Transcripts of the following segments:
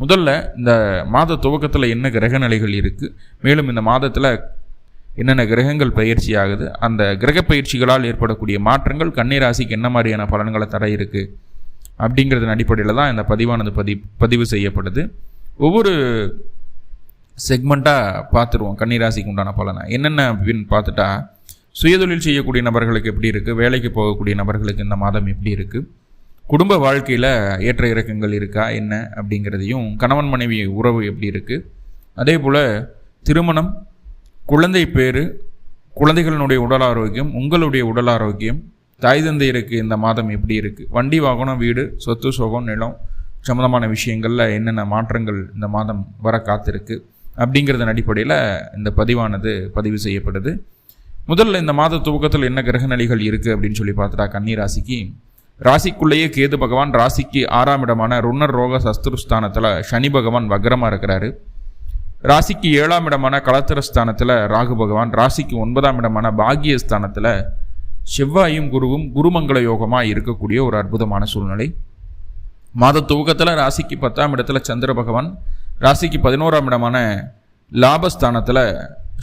முதல்ல இந்த மாத துவக்கத்தில் என்ன கிரக நிலைகள் இருக்குது மேலும் இந்த மாதத்தில் என்னென்ன கிரகங்கள் பயிற்சி ஆகுது? அந்த கிரக பயிற்சிகளால் ஏற்படக்கூடிய மாற்றங்கள் கன்னிராசிக்கு என்ன மாதிரியான பலன்களை தர இருக்குது அப்படிங்கிறதன் அடிப்படையில் தான் இந்த பதிவானது பதி பதிவு செய்யப்படுது. ஒவ்வொரு செக்மெண்ட்டாக பார்த்துருவோம் கன்னிராசிக்கு உண்டான பலனை. என்னென்ன அப்படின்னு பார்த்துட்டா சுயதொழில் செய்யக்கூடிய நபர்களுக்கு எப்படி இருக்குது வேலைக்கு போகக்கூடிய நபர்களுக்கு இந்த மாதம் எப்படி இருக்குது குடும்ப வாழ்க்கையில் ஏற்ற இறக்கங்கள் இருக்கா என்ன அப்படிங்கிறதையும் கணவன் மனைவி உறவு எப்படி இருக்குது அதே போல் திருமணம் குழந்தை பேர் குழந்தைகளினுடைய உடல் ஆரோக்கியம் உங்களுடைய உடல் ஆரோக்கியம் தாய் தந்தையருக்கு இந்த மாதம் எப்படி இருக்குது வண்டி வாகனம் வீடு சொத்து சுகம் நிலம் சம்மந்தமான விஷயங்களில் என்னென்ன மாற்றங்கள் இந்த மாதம் வர காத்திருக்கு அப்படிங்கிறதன் அடிப்படையில் இந்த பதிவானது பதிவு செய்யப்படுது. முதல்ல இந்த மாத துவக்கத்தில் என்ன கிரக நிலைகள் இருக்குது அப்படின்னு சொல்லி பார்த்துட்டா கன்னிராசிக்கு ராசிக்குள்ளேயே கேது பகவான் ராசிக்கு ஆறாம் இடமான ருணர் ரோக சஸ்திருஸ்தானத்தில் சனி பகவான் வக்ரமாக இருக்கிறாரு. ராசிக்கு ஏழாம் இடமான கலத்திரஸ்தானத்தில் ராகு பகவான் ராசிக்கு ஒன்பதாம் இடமான பாகியஸ்தானத்தில் செவ்வாயும் குருவும் குருமங்கள யோகமாக இருக்கக்கூடிய ஒரு அற்புதமான சூழ்நிலை. மாத துவக்கத்தில் ராசிக்கு பத்தாம் இடத்துல சந்திர பகவான் ராசிக்கு பதினோராம் இடமான லாபஸ்தானத்தில்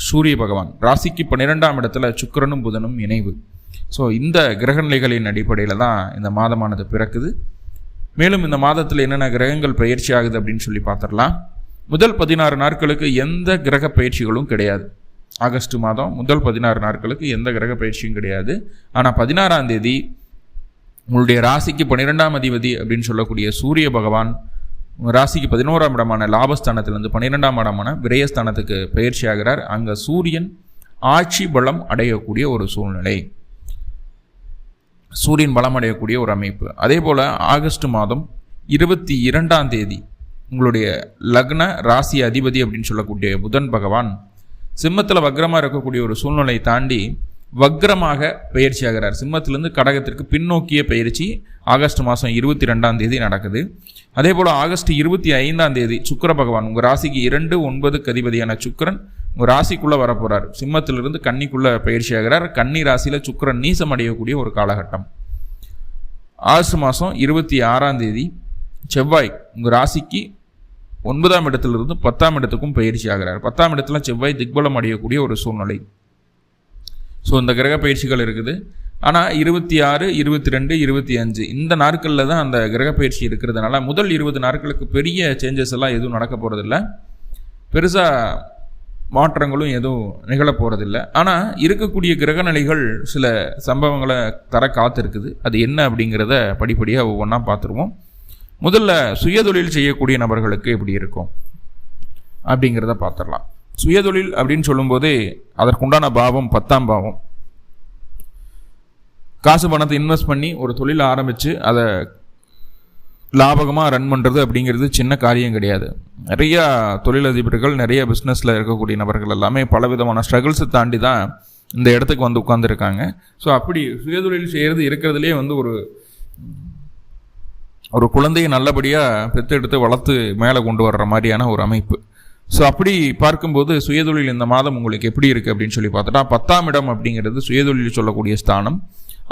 சூரிய பகவான் ராசிக்கு பன்னிரெண்டாம் இடத்துல சுக்கிரனும் புதனும் இணைவு. ஸோ இந்த கிரகநிலைகளின் அடிப்படையில் தான் இந்த மாதமானது பிறக்குது. மேலும் இந்த மாதத்தில் என்னென்ன கிரகங்கள் பயிற்சி ஆகுது அப்படின்னு சொல்லி பார்த்துடலாம். முதல் பதினாறு நாட்களுக்கு எந்த கிரக பயிற்சிகளும் கிடையாது. ஆகஸ்ட் மாதம் முதல் பதினாறு நாட்களுக்கு எந்த கிரக பயிற்சியும் கிடையாது. ஆனால் பதினாறாம் தேதி உங்களுடைய ராசிக்கு பன்னிரெண்டாம் அதிபதி அப்படின்னு சொல்லக்கூடிய சூரிய பகவான் ராசிக்கு பதினோராம் இடமான லாபஸ்தானத்திலிருந்து பன்னிரெண்டாம் இடமான விரயஸ்தானத்துக்கு பயிற்சி ஆகிறார். அங்கே சூரியன் ஆட்சி பலம் அடையக்கூடிய ஒரு சூழ்நிலை. சூரியன் பலமடையக்கூடிய ஒரு அமைப்பு. அதே போல் ஆகஸ்ட் மாதம் இருபத்தி இரண்டாம் தேதி உங்களுடைய லக்ன ராசி அதிபதி அப்படின்னு சொல்லக்கூடிய புதன் பகவான் சிம்மத்தில் வக்ரமாக இருக்கக்கூடிய ஒரு சூழ்நிலை தாண்டி வக்ரமாக பயிற்சி ஆகிறார் சிம்மத்திலிருந்து கடகத்திற்கு பின்னோக்கிய பயிற்சி ஆகஸ்ட் மாதம் இருபத்தி ரெண்டாம் தேதி நடக்குது. அதே போல் ஆகஸ்ட் இருபத்தி ஐந்தாம் தேதி சுக்கிர பகவான் உங்கள் ராசிக்கு இரண்டு ஒன்பதுக்கு அதிபதியான சுக்கிரன் ராசிக்குள்ளே வரப்போகிறார் சிம்மத்திலிருந்து கன்னிக்குள்ளே பயிற்சி ஆகிறார். கன்னி ராசியில் சுக்கிரன் நீசம் அடையக்கூடிய ஒரு காலகட்டம். ஆகஸ்ட் மாதம் இருபத்தி ஆறாம் தேதி செவ்வாய் உங்கள் ராசிக்கு ஒன்பதாம் இடத்திலிருந்து பத்தாம் இடத்துக்கும் பயிற்சி ஆகிறார். பத்தாம் இடத்துல செவ்வாய் திக்பலம் அடையக்கூடிய ஒரு சூழ்நிலை. ஸோ இந்த கிரக பயிற்சிகள் இருக்குது. ஆனால் இருபத்தி ஆறு இருபத்தி ரெண்டு இருபத்தி அஞ்சு இந்த நாட்களில் தான் அந்த கிரக பயிற்சி இருக்கிறதுனால முதல் இருபது நாட்களுக்கு பெரிய சேஞ்சஸ் எல்லாம் எதுவும் நடக்க போகிறதில்ல பெருசாக மாற்றங்களும் எதுவும் நிகழ போகிறதில்ல ஆனால் இருக்கக்கூடிய கிரக நிலைகள் சில சம்பவங்களை தர காத்திருக்குது. அது என்ன அப்படிங்கிறத படிப்படியாக ஒவ்வொன்றா பார்த்துருவோம் முதல்ல சுயதொழில் செய்யக்கூடிய நபர்களுக்கு எப்படி இருக்கும்? அப்படிங்கிறத பார்த்துடலாம் சுயதொழில் அப்படின்னு சொல்லும்போதே அதற்குண்டான பாவம் பத்தாம் பாவம். காசு பணத்தை இன்வெஸ்ட் பண்ணி ஒரு தொழிலை ஆரம்பித்து அதை லாபகமாக ரன் பண்ணுறது அப்படிங்கிறது சின்ன காரியம் கிடையாது. நிறையா தொழிலதிபர்கள் நிறைய பிஸ்னஸில் இருக்கக்கூடிய நபர்கள் எல்லாமே பல விதமான ஸ்ட்ரகிள்ஸை தாண்டி தான் இந்த இடத்துக்கு வந்து உட்காந்துருக்காங்க ஸோ அப்படி சுயதொழில் செய்கிறது இருக்கிறதுலே வந்து ஒரு ஒரு குழந்தையை நல்லபடியாக பெற்றெடுத்து வளர்த்து மேலே கொண்டு வர்ற மாதிரியான ஒரு அமைப்பு. ஸோ அப்படி பார்க்கும்போது சுயதொழில் இந்த மாதம் உங்களுக்கு எப்படி இருக்குது அப்படின்னு சொல்லி பார்த்துட்டா பத்தாம் இடம் அப்படிங்கிறது சுயதொழில் சொல்லக்கூடிய ஸ்தானம்.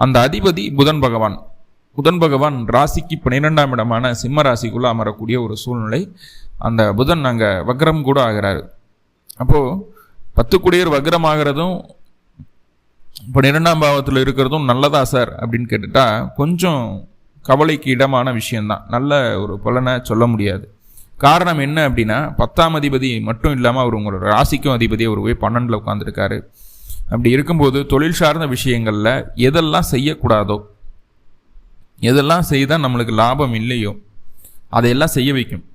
அந்த அதிபதி புதன் பகவான். புதன் பகவான் ராசிக்கு பன்னிரெண்டாம் இடமான சிம்ம ராசிக்குள்ளே அமரக்கூடிய ஒரு சூழ்நிலை. அந்த புதன் அங்கே வக்ரம் கூட ஆகிறாரு. அப்போது பத்து குடியர் வக்ரம் ஆகிறதும் பன்னிரெண்டாம் பாவத்தில் இருக்கிறதும் நல்லதா சார் அப்படின்னு கேட்டுட்டா கொஞ்சம் கவலைக்கு இடமான விஷயந்தான் நல்ல ஒரு பலனை சொல்ல முடியாது. காரணம் என்ன அப்படின்னா பத்தாம் அதிபதி மட்டும் இல்லாமல் அவர் உங்களோட ராசிக்கும் அதிபதி அவர் போய் பன்னெண்டில் உட்காந்துருக்காரு அப்படி இருக்கும்போது தொழில் சார்ந்த விஷயங்களில் எதெல்லாம் செய்யக்கூடாதோ எதெல்லாம் செய்தால் நம்மளுக்கு லாபம் இல்லையோ அதையெல்லாம் செய்ய வைக்கும்.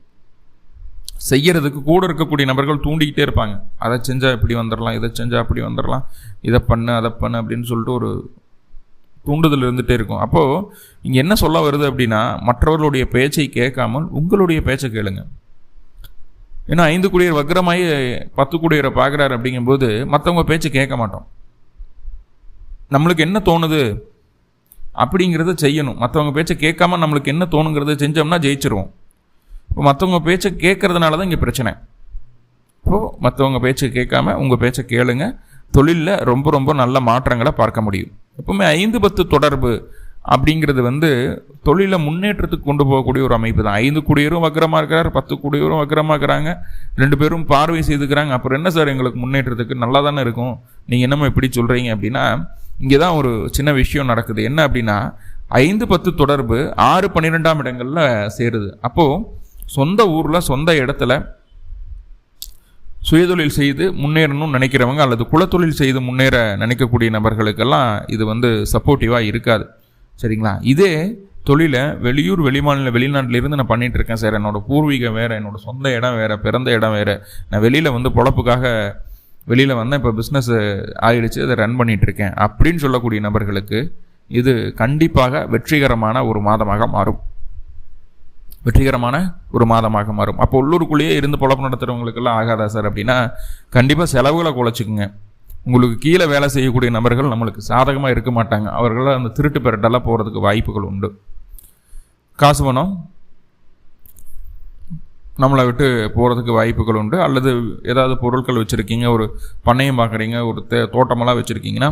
செய்யறதுக்கு கூட இருக்கக்கூடிய நபர்கள் தூண்டிக்கிட்டே இருப்பாங்க. அதை செஞ்சால் இப்படி வந்துடலாம் இதை செஞ்சால் அப்படி வந்துடலாம் இதை பண்ணு அதை பண்ணு அப்படின்னு சொல்லிட்டு ஒரு தூண்டுதல் இருந்துகிட்டே இருக்கும். அப்போது இங்கே என்ன சொல்ல வருது அப்படின்னா மற்றவர்களுடைய பேச்சை கேட்காமல் உங்களுடைய பேச்சை கேளுங்க. ஏன்னா ஐந்து குடியர் வக்ரமாயி பத்து குடியரை பார்க்குறாரு அப்படிங்கும்போது மற்றவங்க பேச்சை கேட்க மாட்டோம். நம்மளுக்கு என்ன தோணுது? அப்படிங்கிறத செய்யணும். மற்றவங்க பேச்சை கேட்காம நம்மளுக்கு என்ன தோணுங்கிறத செஞ்சோம்னா ஜெயிச்சிருவோம். இப்போ மற்றவங்க பேச்சை கேட்கறதுனால தான் இங்கே பிரச்சனை. இப்போது மற்றவங்க பேச்சை கேட்காம உங்கள் பேச்சை கேளுங்க. தொழிலில் ரொம்ப ரொம்ப நல்ல மாற்றங்களை பார்க்க முடியும். எப்பவுமே ஐந்து பத்து தொடர்பு அப்படிங்கிறது வந்து தொழிலை முன்னேற்றத்துக்கு கொண்டு போகக்கூடிய ஒரு அமைப்பு தான். ஐந்து குடியரும் வக்கரமாக இருக்கிறார் பத்து குடியரும் வக்கரமாக இருக்கிறாங்க. ரெண்டு பேரும் பார்வை செய்துக்கிறாங்க. அப்புறம் என்ன சார் எங்களுக்கு முன்னேற்றத்துக்கு நல்லா தானே இருக்கும்? நீங்கள் என்னமோ இப்படி சொல்கிறீங்க அப்படின்னா இங்கே தான் ஒரு சின்ன விஷயம் நடக்குது. என்ன அப்படின்னா ஐந்து பத்து தொடர்பு ஆறு பன்னிரெண்டாம் இடங்களில் சேருது. அப்போது சொந்த ஊரில் சொந்த இடத்துல சுயதொழில் செய்து முன்னேறணும்னு நினைக்கிறவங்க அல்லது குலத்தொழில் செய்து முன்னேற நினைக்கக்கூடிய நபர்களுக்கெல்லாம் இது வந்து சப்போர்ட்டிவாக இருக்காது. சரிங்களா? இதே தொழிலை வெளியூர் வெளிமாநில வெளிநாட்டிலிருந்து நான் பண்ணிகிட்டு இருக்கேன் சார். என்னோடய பூர்வீகம் வேறு என்னோடய சொந்த இடம் வேறு பிறந்த இடம் வேறு. நான் வெளியில் வந்து பொழப்புக்காக வெளியில் வந்தால் இப்போ பிஸ்னஸ் ஆகிடுச்சு அதை ரன் பண்ணிகிட்ருக்கேன் அப்படின்னு சொல்லக்கூடிய நபர்களுக்கு இது கண்டிப்பாக வெற்றிகரமான ஒரு மாதமாக மாறும். வெற்றிகரமான ஒரு மாதமாக மாறும். அப்போ உள்ளூருக்குள்ளேயே இருந்து பொழப்பு நடத்துகிறவங்களுக்கெல்லாம் ஆகாதா சார் அப்படின்னா கண்டிப்பாக செலவுகளை குலைச்சிக்குங்க. உங்களுக்கு கீழே வேலை செய்யக்கூடிய நபர்கள் நம்மளுக்கு சாதகமாக இருக்க மாட்டாங்க. அவர்களால் அந்த திருட்டு பெரட்டெல்லாம் போகிறதுக்கு வாய்ப்புகள் உண்டு. காசு பணம் நம்மளை விட்டு போகிறதுக்கு வாய்ப்புகள் உண்டு. அல்லது ஏதாவது பொருட்கள் வச்சுருக்கீங்க ஒரு பண்ணையம் பார்க்குறீங்க ஒரு தே தோட்டமெல்லாம் வச்சுருக்கீங்கன்னா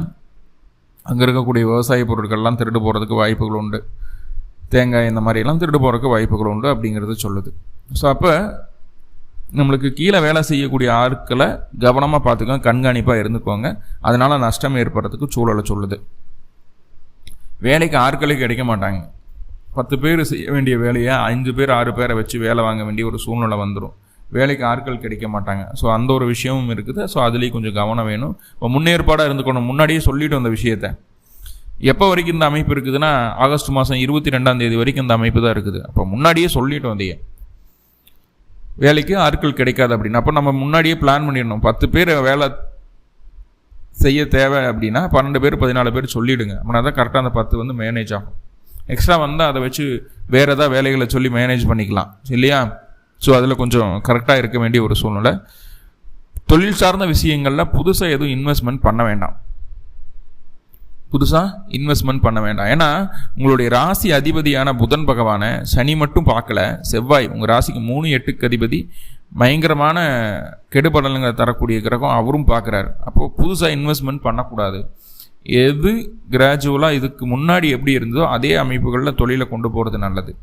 அங்கே இருக்கக்கூடிய விவசாய பொருட்கள்லாம் திருடு போகிறதுக்கு வாய்ப்புகள் உண்டு. தேங்காய் இந்த மாதிரிலாம் திருடு போகிறதுக்கு வாய்ப்புகள் உண்டு அப்படிங்கிறது சொல்லுது. ஸோ அப்போ நம்மளுக்கு கீழே வேலை செய்யக்கூடிய ஆட்களை கவனமாக பார்த்துக்கோங்க கண்காணிப்பாக இருந்துக்கோங்க. அதனால் நஷ்டம் ஏற்படுறதுக்கு சூழலை சொல்லுது. வேலைக்கு ஆட்களே கிடைக்க மாட்டாங்க. பத்து பேர் செய்ய வேண்டிய வேலையை அஞ்சு பேர் ஆறு பேரை வச்சு வேலை வாங்க வேண்டிய ஒரு சூழ்நிலை வந்துடும் வேலைக்கு ஆட்கள் கிடைக்க மாட்டாங்க. ஸோ அந்த ஒரு விஷயமும் இருக்குது. ஸோ அதுலேயும் கொஞ்சம் கவனம் வேணும். இப்போ முன்னேற்பாடாக இருந்துக்கணும். முன்னாடியே சொல்லிவிட்டு அந்த விஷயத்த. எப்போ வரைக்கும் இந்த அமைப்பு இருக்குதுன்னா ஆகஸ்ட் மாதம் இருபத்தி ரெண்டாம் தேதி வரைக்கும் இந்த அமைப்பு தான் இருக்குது. அப்போ முன்னாடியே சொல்லிட்டு வந்தீங்க வேலைக்கு ஆட்கள் கிடைக்காது அப்படின்னு. அப்போ நம்ம முன்னாடியே பிளான் பண்ணிடணும். பத்து பேர் வேலை செய்ய தேவை அப்படின்னா பன்னெண்டு பேர் பதினாலு பேர் சொல்லிவிடுங்க அப்படின்னா தான் கரெக்டாக அந்த பத்து வந்து மேனேஜ் ஆகும். எக்ஸ்ட்ரா வந்தால் அதை வச்சு வேறு ஏதாவது வேலைகளை சொல்லி மேனேஜ் பண்ணிக்கலாம். இல்லையா? ஸோ அதில் கொஞ்சம் கரெக்டாக இருக்க வேண்டிய ஒரு சூழ்நிலை. தொழில் சார்ந்த விஷயங்களில் புதுசாக எதுவும் இன்வெஸ்ட்மெண்ட் பண்ண வேண்டாம். புதுசாக இன்வெஸ்ட்மெண்ட் பண்ண வேண்டாம். ஏன்னா உங்களுடைய ராசி அதிபதியான புதன் பகவானை சனி மட்டும் பார்க்கல செவ்வாய் உங்கள் ராசிக்கு மூணு எட்டுக்கு அதிபதி பயங்கரமான கெடுபடலுங்க தரக்கூடிய கிரகம் அவரும் பார்க்குறாரு. அப்போது புதுசாக இன்வெஸ்ட்மெண்ட் பண்ணக்கூடாது. எது கிராஜுவலாக இதுக்கு முன்னாடி எப்படி இருந்ததோ அதே அமைப்புகளில் தொழிலை கொண்டு போகிறது நல்லது.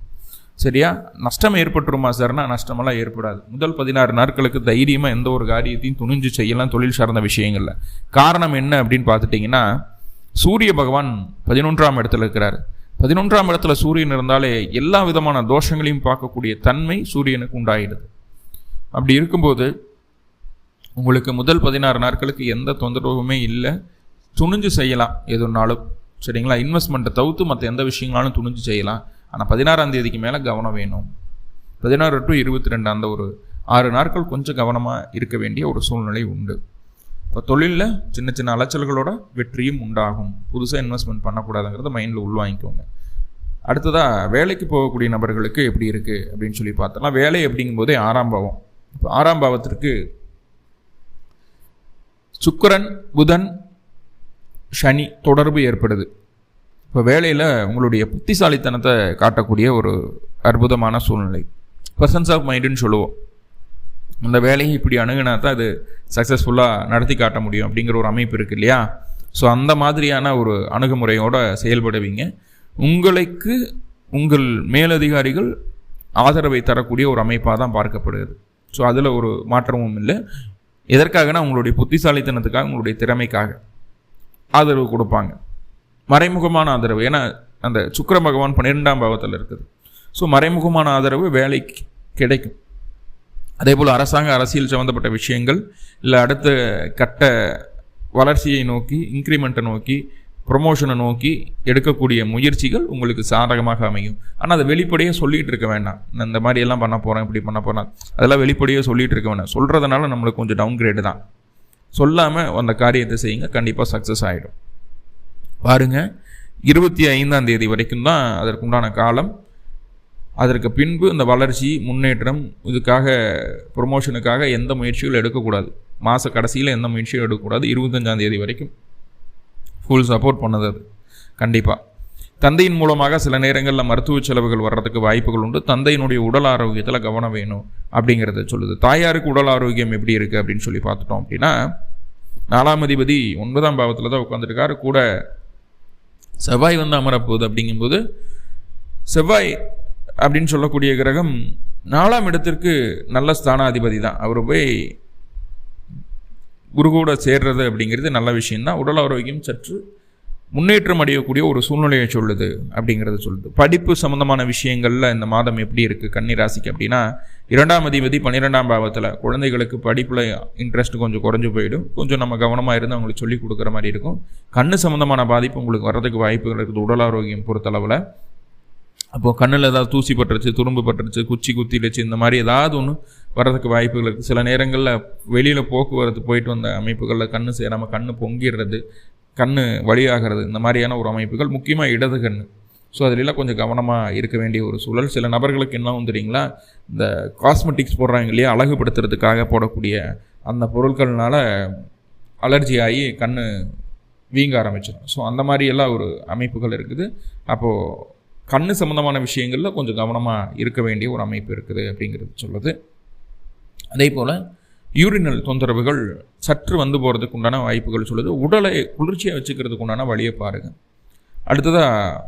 சரியா? நஷ்டம் ஏற்பட்டுருமா சார்னா நஷ்டமெல்லாம் ஏற்படாது. முதல் பதினாறு நாட்களுக்கு தைரியமாக எந்த ஒரு காரியத்தையும் துணிஞ்சு செய்யலாம் தொழில் சார்ந்த விஷயங்களில். காரணம் என்ன அப்படின்னு பார்த்துட்டிங்கன்னா சூரிய பகவான் பதினொன்றாம் இடத்துல இருக்கிறார். பதினொன்றாம் இடத்துல சூரியன் இருந்தாலே எல்லா விதமான தோஷங்களையும் பார்க்கக்கூடிய தன்மை சூரியனுக்கு உண்டாயிடுது. அப்படி இருக்கும்போது உங்களுக்கு முதல் பதினாறு நாட்களுக்கு எந்த தொந்தரவுமே இல்லை. துணிஞ்சு செய்யலாம் எதுனாலும். சரிங்களா? இன்வெஸ்ட்மெண்ட்டை தவிர்த்து மற்ற எந்த விஷயங்களாலும் துணிஞ்சு செய்யலாம். ஆனால் பதினாறாம் தேதிக்கு மேலே கவனம் வேணும். பதினாறு டு இருபத்தி ரெண்டு அந்த ஒரு ஆறு நாட்கள் கொஞ்சம் கவனமாக இருக்க வேண்டிய ஒரு சூழ்நிலை உண்டு. இப்போ தொழிலில் சின்ன சின்ன அலைச்சல்களோட வெற்றியும் உண்டாகும். புதுசாக இன்வெஸ்ட்மெண்ட் பண்ணக்கூடாதுங்கிறத மைண்டில் உள்வாங்கிக்கோங்க. அடுத்ததாக வேலைக்கு போகக்கூடிய நபர்களுக்கு எப்படி இருக்குது அப்படின்னு சொல்லி பார்த்தோம்னா வேலை அப்படிங்கும்போதே ஆறாம் பாவம். இப்போ ஆறாம் பாவத்திற்கு சுக்கரன் புதன் சனி தொடர்பு ஏற்படுது. இப்போ வேலையில் உங்களுடைய புத்திசாலித்தனத்தை காட்டக்கூடிய ஒரு அற்புதமான சூழ்நிலை. பர்சன்ஸ் ஆஃப் மைண்டுன்னு சொல்லுவோம். அந்த வேலையை இப்படி அணுகுனா தான் அது சக்ஸஸ்ஃபுல்லாக நடத்தி காட்ட முடியும் அப்படிங்கிற ஒரு அமைப்பு இருக்குது இல்லையா? ஸோ அந்த மாதிரியான ஒரு அணுகுமுறையோடு செயல்படுவீங்க. உங்களுக்கு உங்கள் மேலதிகாரிகள் ஆதரவை தரக்கூடிய ஒரு அமைப்பாக தான் பார்க்கப்படுகிறது. ஸோ அதில் ஒரு மாற்றமும் இல்லை. எதற்காகனா உங்களுடைய புத்திசாலித்தனத்துக்காக உங்களுடைய திறமைக்காக. ஆதரவு கொடுப்பாங்க. மறைமுகமான ஆதரவு. ஏன்னா அந்த சுக்கர பகவான் பன்னிரெண்டாம் பாவத்தில் இருக்குது. ஸோ மறைமுகமான ஆதரவு வேலைக்கு கிடைக்கும். அதே போல் அரசாங்க அரசியல் சம்மந்தப்பட்ட விஷயங்கள் இல்லை அடுத்த கட்ட வளர்ச்சியை நோக்கி இன்க்ரிமெண்ட்டை நோக்கி ப்ரொமோஷனை நோக்கி எடுக்கக்கூடிய முயற்சிகள் உங்களுக்கு சாதகமாக அமையும். ஆனால் அதை வெளிப்படையாக சொல்லிகிட்டு இருக்க வேண்டாம். நான் இந்த மாதிரி எல்லாம் பண்ண போகிறேன் இப்படி பண்ண போகிறேன் அதெல்லாம் வெளிப்படையாக சொல்லிகிட்டு இருக்க வேண்டாம். சொல்கிறதுனால நம்மளுக்கு கொஞ்சம் டவுன் கிரேடு தான். சொல்லாமல் அந்த காரியத்தை செய்யுங்க கண்டிப்பாக சக்ஸஸ் ஆகிடும் பாருங்கள் இருபத்தி ஐந்தாம் தேதி வரைக்கும் தான் அதற்குண்டான காலம். அதற்கு பின்பு இந்த வளர்ச்சி முன்னேற்றம் இதுக்காக ப்ரொமோஷனுக்காக எந்த முயற்சிகளும் எடுக்கக்கூடாது. மாத கடைசியில் எந்த முயற்சியும் எடுக்கக்கூடாது. இருபத்தஞ்சாம் தேதி வரைக்கும் ஃபுல் சப்போர்ட் பண்ணது அது. கண்டிப்பாக தந்தையின் மூலமாக சில நேரங்களில் மருத்துவ செலவுகள் வர்றதுக்கு வாய்ப்புகள் உண்டு. தந்தையினுடைய உடல் ஆரோக்கியத்தில் கவனம் வேணும் அப்படிங்கிறத சொல்லுது. தாயாருக்கு உடல் ஆரோக்கியம் எப்படி இருக்குது அப்படின்னு சொல்லி பார்த்துட்டோம் அப்படின்னா நாலாம் அதிபதி ஒன்பதாம் பாவத்தில் தான் உட்காந்துருக்காரு கூட செவ்வாய் வந்து அமரப்போகுது அப்படிங்கும்போது செவ்வாய் அப்படின்னு சொல்லக்கூடிய கிரகம் நாலாம் இடத்திற்கு நல்ல ஸ்தானாதிபதி தான். அவர் போய் குரு கூட சேர்றது அப்படிங்கிறது நல்ல விஷயம்தான். உடல் ஆரோக்கியம் சற்று முன்னேற்றம் அடையக்கூடிய ஒரு சூழ்நிலையை சொல்லுது அப்படிங்கிறத சொல்லுது. படிப்பு சம்மந்தமான விஷயங்களில் இந்த மாதம் எப்படி இருக்குது கன்னி ராசிக்கு அப்படின்னா இரண்டாம் அதிபதி பன்னிரெண்டாம் பாவத்தில் குழந்தைகளுக்கு படிப்பில் இன்ட்ரெஸ்ட் கொஞ்சம் குறைஞ்சு போயிடும். கொஞ்சம் நம்ம கவனமாக இருந்து அவங்களுக்கு சொல்லிக் கொடுக்குற மாதிரி இருக்கும். கண்ணு சம்மந்தமான பாதிப்பு உங்களுக்கு வர்றதுக்கு வாய்ப்புகள் இருக்குது. உடல் ஆரோக்கியம் பொறுத்தளவில். அப்போது கண்ணில் ஏதாவது தூசி பட்டுருச்சு துரும்பு பட்டுருச்சு குச்சி குத்திடுச்சு இந்த மாதிரி ஏதாவது ஒன்று வர்றதுக்கு வாய்ப்புகள் இருக்குது. சில நேரங்களில் வெளியில் போக்குவரத்து போயிட்டு வந்த அமைப்புகளில் கண் சேராமல் கண் பொங்கிடுறது கண் வழியாகிறது. இந்த மாதிரியான ஒரு அமைப்புகள் முக்கியமாக இடது கண் ஸோ அதிலெல்லாம் கொஞ்சம் கவனமாக இருக்க வேண்டிய ஒரு சூழல். சில நபர்களுக்கு என்ன தெரியுங்களா? இந்த காஸ்மெட்டிக்ஸ் போடுறாங்க இல்லையா? அழகுபடுத்துறதுக்காக போடக்கூடிய அந்த பொருட்கள்னால அலர்ஜி ஆகி கண் வீங்க ஆரம்பிச்சிடும். ஸோ அந்த மாதிரியெல்லாம் ஒரு அமைப்புகள் இருக்குது. அப்போது கண் சம்மந்தமான விஷயங்களில் கொஞ்சம் கவனமாக இருக்க வேண்டிய ஒரு அமைப்பு இருக்குது அப்படிங்கிறது சொல்லுது. அதே போல் யூரினல் தொந்தரவுகள் சற்று வந்து போகிறதுக்கு உண்டான வாய்ப்புகள் சொல்லுது. உடலை குளிர்ச்சியாக வச்சுக்கிறதுக்கு உண்டான வழியை பாருங்கள் அடுத்ததாக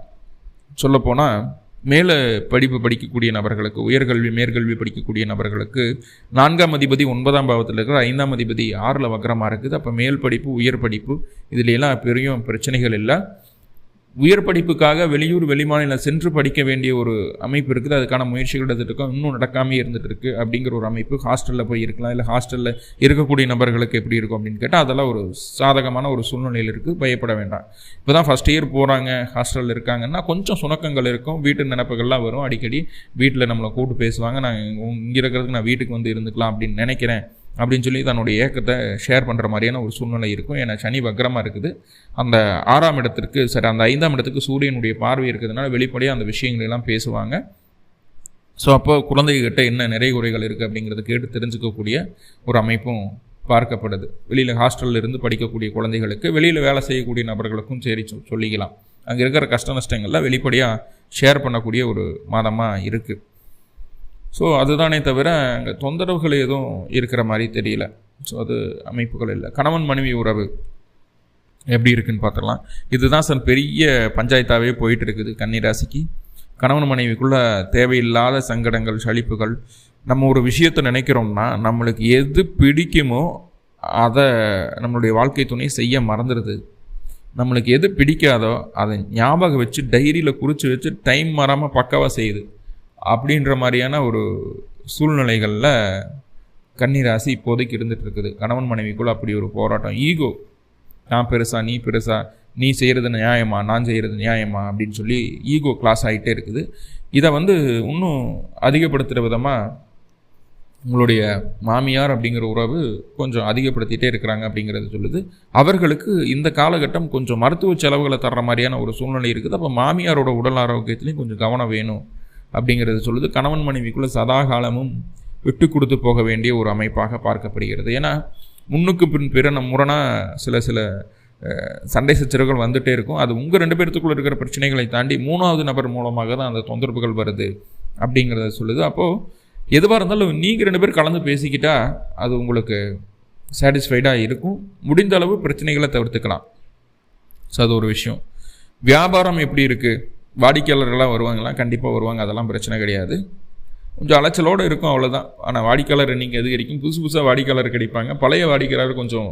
சொல்லப்போனால் மேலே படிப்பு படிக்கக்கூடிய நபர்களுக்கு உயர்கல்வி மேற்கல்வி படிக்கக்கூடிய நபர்களுக்கு நான்காம் அதிபதி ஒன்பதாம் பாவத்தில் இருக்கிற ஐந்தாம் அதிபதி ஆறில் வக்கரமாக இருக்குது. அப்போ மேல் படிப்பு உயர் படிப்பு இதில் பெரிய பிரச்சனைகள் இல்லை. உயர் படிப்புக்காக வெளியூர் வெளிமாநிலம் சென்று படிக்க வேண்டிய ஒரு அமைப்பு இருக்குது. அதுக்கான முயற்சிகள் எடுத்துகிட்டு இருக்கோம் இன்னும் நடக்காமே இருந்துட்டு இருக்கு அப்படிங்கிற ஒரு அமைப்பு. ஹாஸ்டலில் போய் இருக்கலாம். இல்லை ஹாஸ்டலில் இருக்கக்கூடிய நபர்களுக்கு எப்படி இருக்கும் அப்படின்னு கேட்டால் அதெல்லாம் ஒரு சாதகமான ஒரு சூழ்நிலையில் இருக்குது பயப்பட வேண்டாம். இப்போ தான் ஃபஸ்ட் இயர் போகிறாங்க ஹாஸ்டலில் இருக்காங்கன்னா கொஞ்சம் சுணக்கங்கள் இருக்கும். வீட்டு நினப்புகள்லாம் வரும். அடிக்கடி வீட்டில் நம்மளை கூப்பிட்டு பேசுவாங்க. நான் இங்கே இருக்கிறதுக்கு நான் வீட்டுக்கு வந்து இருந்துக்கலாம் அப்படின்னு நினைக்கிறேன். அப்படின்னு சொல்லி தன்னுடைய ஏக்கத்தை ஷேர் பண்ணுற மாதிரியான ஒரு சூழ்நிலை இருக்கும். ஏன்னா சனி வக்கரமாக இருக்குது. அந்த ஆறாம் இடத்திற்கு சரி அந்த ஐந்தாம் இடத்துக்கு சூரியனுடைய பார்வை இருக்கிறதுனால வெளிப்படையாக அந்த விஷயங்களெல்லாம் பேசுவாங்க. ஸோ அப்போ குழந்தைகிட்ட என்ன நிறை குறைகள் இருக்குது அப்படிங்கிறத கேட்டு தெரிஞ்சுக்கக்கூடிய ஒரு அமைப்பும் பார்க்கப்படுது. வெளியில் ஹாஸ்டலில் இருந்து படிக்கக்கூடிய குழந்தைகளுக்கு வெளியில் வேலை செய்யக்கூடிய நபர்களுக்கும் சரி சொல்லிக்கலாம். அங்கே இருக்கிற கஷ்ட நஷ்டங்கள்லாம் வெளிப்படையாக ஷேர் பண்ணக்கூடிய ஒரு மாதமாக இருக்குது ஸோ அதுதானே தவிர அங்கே தொந்தரவுகள் எதுவும் இருக்கிற மாதிரி தெரியல. ஸோ அது அமைப்புகள் இல்லை. கணவன் மனைவி உறவு எப்படி இருக்குன்னு பார்த்துடலாம். இதுதான் சார் பெரிய பஞ்சாயத்தாகவே போயிட்டு இருக்குது கன்னிராசிக்கு. கணவன் மனைவிக்குள்ளே தேவையில்லாத சங்கடங்கள் சளிப்புகள் நம்ம ஒரு விஷயத்தை நினைக்கிறோம்னா நம்மளுக்கு எது பிடிக்குமோ அதை நம்மளுடைய வாழ்க்கை துணை செய்ய மறந்துடுது நம்மளுக்கு எது பிடிக்காதோ அதை ஞாபகம் வச்சு டைரியில் குறித்து வச்சு டைம் மாறாமல் பக்காவாக செய்யுது. அப்படின்ற மாதிரியான ஒரு சூழ்நிலைகளில் கன்னிராசி இப்போதைக்கு இருந்துகிட்டு இருக்குது கணவன் மனைவிக்குள்ள அப்படி ஒரு போராட்டம். ஈகோ நான் பெருசா நீ பெருசா நீ செய்கிறது நியாயமா நான் செய்கிறது நியாயமா அப்படின்னு சொல்லி ஈகோ கிளாஸ் ஆகிட்டே இருக்குது. இதை வந்து இன்னும் அதிகப்படுத்துகிற விதமாக உங்களுடைய மாமியார் அப்படிங்கிற உறவு கொஞ்சம் அதிகப்படுத்திகிட்டே இருக்கிறாங்க அப்படிங்கிறது சொல்லுது. அவர்களுக்கு இந்த காலகட்டம் கொஞ்சம் மருத்துவ செலவுகளை தர்ற மாதிரியான ஒரு சூழ்நிலை இருக்குது. அப்போ மாமியாரோட உடல் ஆரோக்கியத்துலேயும் கொஞ்சம் கவனம் வேணும். அப்படிங்கிறது சொல்லுது. கணவன் மனைவிக்குள்ளே சதா காலமும் விட்டு கொடுத்து போக வேண்டிய ஒரு அமைப்பாக பார்க்கப்படுகிறது. ஏன்னா முன்னுக்கு பின் பிற முரணாக சில சில சண்டை சச்சரவுகள் வந்துகிட்டே இருக்கும். அது உங்கள் ரெண்டு பேர்த்துக்குள்ளே இருக்கிற பிரச்சனைகளை தாண்டி மூணாவது நபர் மூலமாக தான் அந்த தொந்தரவுகள் வருது அப்படிங்கிறத சொல்லுது. அப்போது எதுவாக இருந்தாலும் நீங்கள் ரெண்டு பேர் கலந்து பேசிக்கிட்டால் அது உங்களுக்கு சாட்டிஸ்ஃபைடாக இருக்கும். முடிந்த அளவு பிரச்சனைகளை தவிர்த்துக்கலாம். ஸோ அது ஒரு விஷயம். வியாபாரம் எப்படி இருக்குது வாடிக்கையாளர்கள்லாம் வருவாங்களா? கண்டிப்பாக வருவாங்க. அதெல்லாம் பிரச்சனை கிடையாது. கொஞ்சம் அலைச்சலோடு இருக்கும் அவ்வளோதான் ஆனால் வாடிக்கையாளர் நீங்கள் எது கிடைக்கும் புதுசு புதுசாக வாடிக்கையாளர் கிடைப்பாங்க. பழைய வாடிக்கையாளர் கொஞ்சம்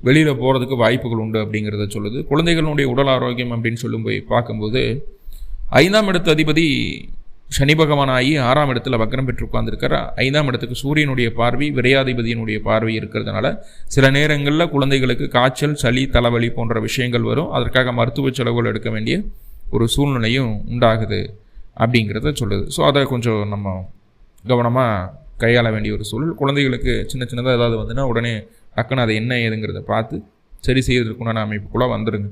வெளியில் போகிறதுக்கு வாய்ப்புகள் உண்டு அப்படிங்கிறத சொல்லுது. குழந்தைகளுடைய உடல் ஆரோக்கியம் அப்படின்னு சொல்லும் போய் பார்க்கும்போது ஐந்தாம் இடத்து அதிபதி சனி பகவான் ஆகி ஆறாம் இடத்துல வக்கரம் பெற்று உட்கார்ந்துருக்கிற ஐந்தாம் இடத்துக்கு சூரியனுடைய பார்வை விரையாதிபதியினுடைய பார்வை இருக்கிறதுனால சில நேரங்களில் குழந்தைகளுக்கு காய்ச்சல் சளி தலைவலி போன்ற விஷயங்கள் வரும். அதற்காக மருத்துவ செலவுகள் எடுக்க வேண்டிய ஒரு சூழ்நிலையும் உண்டாகுது அப்படிங்கிறத சொல்லுது. ஸோ அதை கொஞ்சம் நம்ம கவனமாக கையாள வேண்டிய ஒரு சூழல். குழந்தைகளுக்கு சின்ன சின்னதாக ஏதாவது வந்துன்னா உடனே டக்குன்னு அதை என்ன ஏதுங்கிறத பார்த்து சரி செய்வதற்குண்டான அமைப்புக்குள்ளே வந்துடுங்க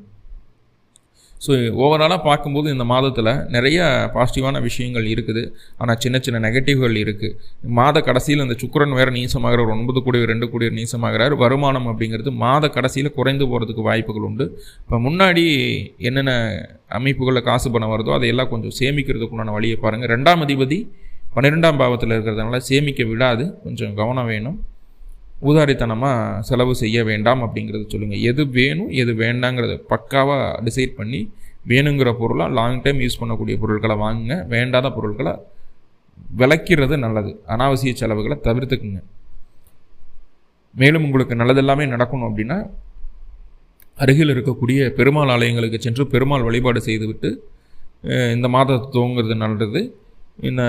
ஸோ ஓவராலாக பார்க்கும்போது இந்த மாதத்தில் நிறைய பாசிட்டிவான விஷயங்கள் இருக்குது. ஆனால் சின்ன சின்ன நெகட்டிவ்கள் இருக்குது மாத கடைசியில் இந்த சுக்கரன் வேறு நீசமாகிறார். ஒன்பது கோடி ரெண்டு கோடி நீசமாகிறார். வருமானம் அப்படிங்கிறது மாத கடைசியில் குறைந்து போகிறதுக்கு வாய்ப்புகள் உண்டு. இப்போ முன்னாடி என்னென்ன அமைப்புகளில் காசு பணம் வருதோ அதையெல்லாம் கொஞ்சம் சேமிக்கிறதுக்குண்டான வழியை பாருங்கள் ரெண்டாம் அதிபதி பன்னிரெண்டாம் பாவத்தில் இருக்கிறதுனால சேமிக்க விடாது. கொஞ்சம் கவனம் வேணும். ஊதாரித்தனமாக செலவு செய்ய வேண்டாம் அப்படிங்கிறத சொல்லுங்கள் எது வேணும் எது வேண்டாங்கிறத பக்காவாக டிசைட் பண்ணி வேணுங்கிற பொருளாக லாங் டைம் யூஸ் பண்ணக்கூடிய பொருட்களை வாங்குங்க. வேண்டாத பொருட்களை விளக்கிறது நல்லது. அனாவசிய செலவுகளை தவிர்த்துக்குங்க. மேலும் உங்களுக்கு நல்லதெல்லாமே நடக்கணும் அப்படின்னா அருகில் இருக்கக்கூடிய பெருமாள் ஆலயங்களுக்கு சென்று பெருமாள் வழிபாடு செய்துவிட்டு இந்த மாதத்தை துவங்குறது நல்லது. இந்த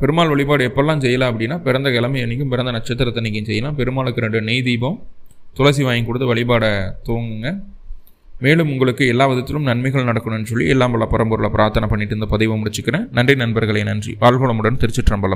பெருமாள் வழிபாடு எப்பெல்லாம் செய்யலாம் அப்படின்னா பிறந்த கிழமை அன்றைக்கும் பிறந்த நட்சத்திரத்தை அன்றைக்கும் செய்யலாம். பெருமாளுக்கு ரெண்டு நெய் தீபம் துளசி வாங்கி கொடுத்து வழிபாடை துவங்குங்க. மேலும் உங்களுக்கு எல்லா விதத்திலும் நன்மைகள் நடக்கணும்னு சொல்லி எல்லாம் பல பரம்பொருளை பிரார்த்தனை பண்ணிட்டு இந்த பதிவை முடிச்சுக்கிறேன். நன்றி நண்பர்களே நன்றி. வாழ்வளமுடன் திருச்சிற்றம்பலம்.